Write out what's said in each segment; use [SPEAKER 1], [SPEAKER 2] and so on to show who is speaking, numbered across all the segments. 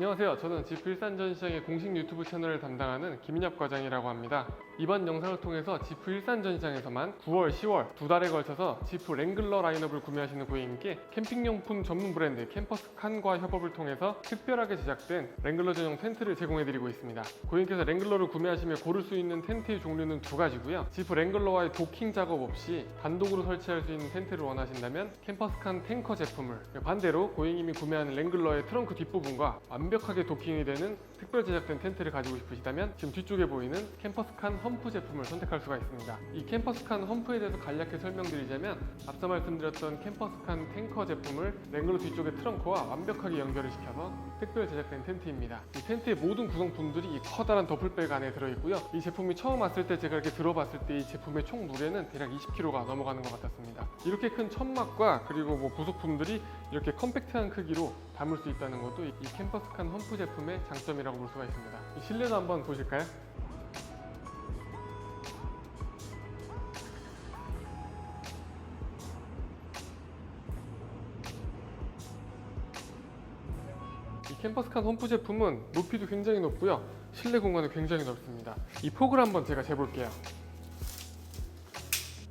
[SPEAKER 1] 안녕하세요. 저는 지프 일산 전시장의 공식 유튜브 채널을 담당하는 김인엽 과장이라고 합니다. 이번 영상을 통해서 지프 일산 전시장에서만 9월, 10월 두 달에 걸쳐서 지프 랭글러 라인업을 구매하시는 고객님께 캠핑용품 전문 브랜드 캠퍼스 칸과 협업을 통해서 특별하게 제작된 랭글러 전용 텐트를 제공해드리고 있습니다. 고객님께서 랭글러를 구매하시면 고를 수 있는 텐트의 종류는 두 가지고요. 지프 랭글러와의 도킹 작업 없이 단독으로 설치할 수 있는 텐트를 원하신다면 캠퍼스 칸 탱커 제품을 반대로 고객님이 구매하는 랭글러의 트렁크 뒷부분과 완 벽하게 도킹이 되는 특별 제작된 텐트를 가지고 싶으시다면 지금 뒤쪽에 보이는 캠퍼스칸 험프 제품을 선택할 수가 있습니다. 이 캠퍼스칸 험프에 대해서 간략히 설명드리자면 앞서 말씀드렸던 캠퍼스칸 탱커 제품을 랭글러 뒤쪽의 트렁크와 완벽하게 연결을 시켜서 특별 제작된 텐트입니다. 이 텐트의 모든 구성품들이 이 커다란 더플백 안에 들어있고요. 이 제품이 처음 왔을 때 제가 이렇게 들어봤을 때 이 제품의 총 무게는 대략 20kg가 넘어가는 것 같았습니다. 이렇게 큰 천막과 그리고 뭐 부속품들이 이렇게 컴팩트한 크기로 담을 수 있다는 것도 이 캠퍼스 칸 험프 제품의 장점이라고 볼 수가 있습니다. 이 실내도 한번 보실까요? 이 캠퍼스칸 홈프 제품은 높이도 굉장히 높고요. 실내 공간도 굉장히 넓습니다. 이 폭을 한번 제가 재볼게요.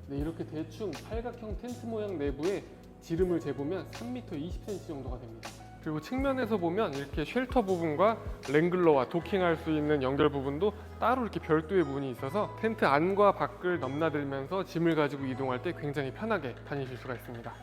[SPEAKER 1] 네, 이렇게 대충 팔각형 텐트 모양 내부에 지름을 재보면 3m 20cm 정도가 됩니다. 그리고 측면에서 보면 이렇게 쉘터 부분과 랭글러와 도킹할 수 있는 연결 부분도 따로 이렇게 별도의 문이 있어서 텐트 안과 밖을 넘나들면서 짐을 가지고 이동할 때 굉장히 편하게 다니실 수가 있습니다.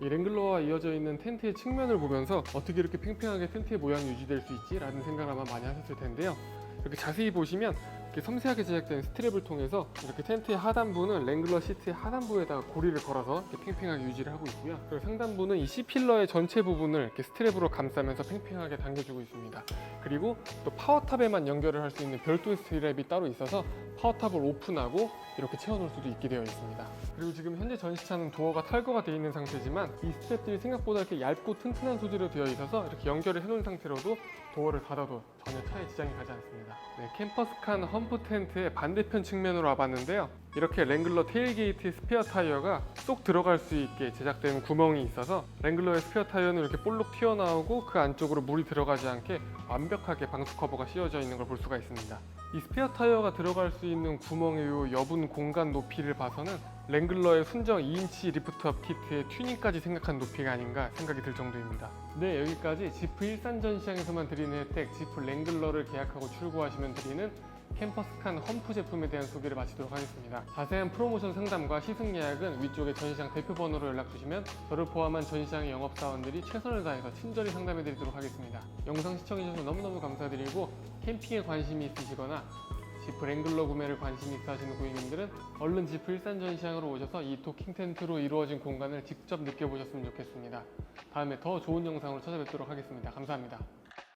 [SPEAKER 1] 이 랭글러와 이어져 있는 텐트의 측면을 보면서 어떻게 이렇게 팽팽하게 텐트의 모양이 유지될 수 있지? 라는 생각을 아마 많이 하셨을 텐데요. 이렇게 자세히 보시면 섬세하게 제작된 스트랩을 통해서 이렇게 텐트의 하단부는 랭글러 시트의 하단부에다가 고리를 걸어서 이렇게 팽팽하게 유지를 하고 있고요. 그리고 상단부는 이 C필러의 전체 부분을 이렇게 스트랩으로 감싸면서 팽팽하게 당겨주고 있습니다. 그리고 또 파워탑에만 연결을 할 수 있는 별도의 스트랩이 따로 있어서 파워탑을 오픈하고 이렇게 채워놓을 수도 있게 되어 있습니다. 그리고 지금 현재 전시차는 도어가 탈거가 되어 있는 상태지만 이 스트랩들이 생각보다 이렇게 얇고 튼튼한 소재로 되어 있어서 이렇게 연결을 해놓은 상태로도 도어를 닫아도 전혀 차에 지장이 가지 않습니다. 네, 캠퍼스칸 험프 텐트의 반대편 측면으로 와봤는데요. 이렇게 랭글러 테일게이트 스페어 타이어가 쏙 들어갈 수 있게 제작된 구멍이 있어서 랭글러의 스페어 타이어는 이렇게 볼록 튀어나오고 그 안쪽으로 물이 들어가지 않게 완벽하게 방수 커버가 씌워져 있는 걸 볼 수가 있습니다. 이 스페어 타이어가 들어갈 수 있는 구멍의 요 여분 공간 높이를 봐서는 랭글러의 순정 2인치 리프트업 키트의 튜닝까지 생각한 높이가 아닌가 생각이 들 정도입니다. 네, 여기까지 지프 일산 전시장에서만 드리는 혜택, 지프 랭글러를 계약하고 출고하시면 드리는 캠퍼스칸 험프 제품에 대한 소개를 마치도록 하겠습니다. 자세한 프로모션 상담과 시승 예약은 위쪽에 전시장 대표 번호로 연락 주시면 저를 포함한 전시장의 영업사원들이 최선을 다해서 친절히 상담해 드리도록 하겠습니다. 영상 시청해주셔서 너무너무 감사드리고 캠핑에 관심이 있으시거나 지프 랭글러 구매를 관심 있어 하시는 고객님들은 얼른 지프 일산 전시장으로 오셔서 이 도킹 텐트로 이루어진 공간을 직접 느껴보셨으면 좋겠습니다. 다음에 더 좋은 영상으로 찾아뵙도록 하겠습니다. 감사합니다.